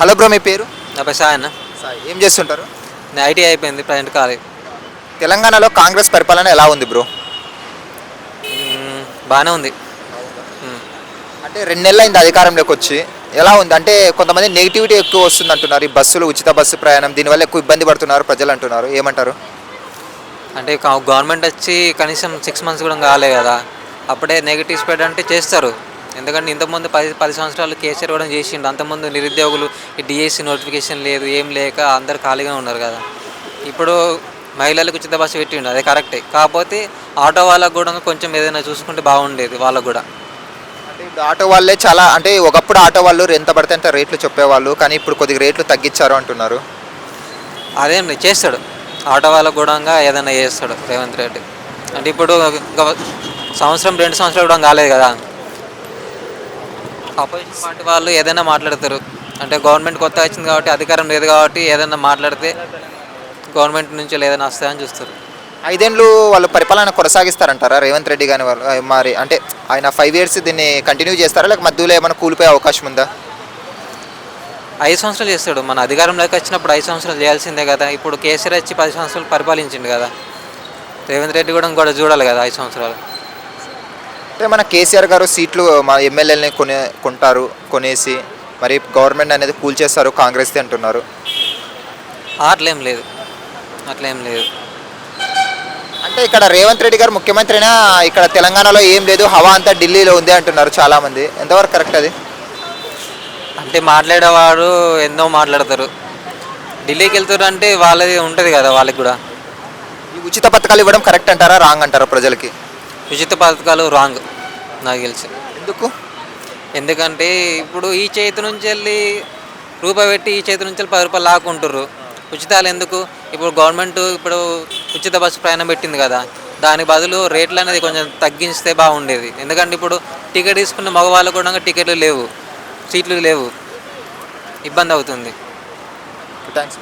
Hello bro మీ పేరు? నా పేరు సాయి అన్న. సాయి ఏం చేస్తుంటారు? నేను ఐటీ అయిపోయింది ప్రజెంట్ కాలేదు తెలంగాణలో కాంగ్రెస్ పరిపాలన ఎలా ఉంది బ్రో? బాగానే ఉంది. అంటే రెండు నెలలు అయింది అధికారంలోకి వచ్చి. ఎలా ఉంది? అంటే కొంతమంది నెగిటివిటీ ఎక్కువ వస్తుంది అంటున్నారు ఈ బస్సులు ఉచిత బస్సు ప్రయాణం దీనివల్ల ఎక్కువ ఇబ్బంది పడుతున్నారు ప్రజలు అంటున్నారు. ఏమంటారు? అంటే గవర్నమెంట్ వచ్చి కనీసం సిక్స్ మంత్స్ కూడా కాలే కదా. అప్పుడే నెగిటివ్ స్ప్రెడ్ అంటే చేస్తారు. ఎందుకంటే ఇంతకుముందు పది పది సంవత్సరాలు కేసీఆర్ కూడా చేసిండు. అంతకుముందు నిరుద్యోగులు ఈ డిఎస్సి నోటిఫికేషన్ లేదు ఏం లేక అందరు ఖాళీగా ఉన్నారు కదా. ఇప్పుడు మహిళలకు ఉచిత బస్సు పెట్టిండు అదే కరెక్టే కాకపోతే ఆటో వాళ్ళకు కూడా కొంచెం ఏదైనా చూసుకుంటే బాగుండేది వాళ్ళకు కూడా. అంటే ఇప్పుడు ఆటో వాళ్ళే చాలా అంటే ఒకప్పుడు ఆటో వాళ్ళు ఎంత పడితే అంత రేట్లు చెప్పేవాళ్ళు కానీ ఇప్పుడు కొద్దిగా రేట్లు తగ్గించారు అంటున్నారు. అదేం చేస్తాడు. ఆటో వాళ్ళకు కూడా ఏదైనా చేస్తాడు రేవంత్ రెడ్డి. అంటే ఇప్పుడు సంవత్సరం రెండు సంవత్సరాలు కూడా కాలేదు కదా. అపోజిషన్ పార్టీ వాళ్ళు ఏదైనా మాట్లాడతారు. అంటే గవర్నమెంట్ కొత్తగా వచ్చింది కాబట్టి అధికారం లేదు కాబట్టి ఏదైనా మాట్లాడితే గవర్నమెంట్ నుంచి ఏదైనా వస్తాయని చూస్తారు. ఐదేళ్ళు వాళ్ళు పరిపాలన కొనసాగిస్తారంటారా? రేవంత్ రెడ్డి కానీ వాళ్ళు మరి అంటే ఆయన ఫైవ్ ఇయర్స్ దీన్ని కంటిన్యూ చేస్తారా? లేక మధ్యలో ఏమైనా కూలిపోయే అవకాశం ఉందా? ఐదు సంవత్సరాలు చేస్తాడు. మన అధికారంలోకి వచ్చినప్పుడు ఐదు సంవత్సరాలు చేయాల్సిందే కదా. ఇప్పుడు కేసీఆర్ వచ్చి పది సంవత్సరాలు పరిపాలించిండు కదా. రేవంత్ రెడ్డి కూడా కూడా చూడాలి కదా ఐదు సంవత్సరాలు. అంటే మన కేసీఆర్ గారు సీట్లు మా ఎమ్మెల్యేలని కొనే కొంటారు కొనేసి మరి గవర్నమెంట్ అనేది కూల్చేస్తారు కాంగ్రెస్ది అంటున్నారు. అట్లేం లేదు. అట్లేం లేదు. అంటే ఇక్కడ రేవంత్ రెడ్డి గారు ముఖ్యమంత్రినా ఇక్కడ తెలంగాణలో ఏం లేదు హవా అంతా ఢిల్లీలో ఉంది అంటున్నారు చాలామంది. ఎంతవరకు కరెక్ట్ అది? అంటే మాట్లాడేవారు ఎన్నో మాట్లాడతారు. ఢిల్లీకి వెళ్తారు అంటే వాళ్ళది ఉంటుంది కదా వాళ్ళకి కూడా. ఈ ఉచిత పథకాలు ఇవ్వడం కరెక్ట్ అంటారా రాంగ్ అంటారా ప్రజలకి? ఉచిత పథకాలు రాంగ్ నాకు తెలిసి. ఎందుకు? ఎందుకంటే ఇప్పుడు ఈ చేతి నుంచి వెళ్ళి రూపాయి పెట్టి ఈ చేతి నుంచి వెళ్ళి పది రూపాయలు లాక్కుంటారు ఉచితాలు ఎందుకు? ఇప్పుడు గవర్నమెంట్ ఇప్పుడు ఉచిత బస్సు ప్రయాణం పెట్టింది కదా దానికి బదులు రేట్లు అనేది కొంచెం తగ్గిస్తే బాగుండేది. ఎందుకంటే ఇప్పుడు టికెట్ తీసుకున్న మగవాళ్ళు కూడా టికెట్లు లేవు సీట్లు లేవు. ఇబ్బంది అవుతుంది. థ్యాంక్స్.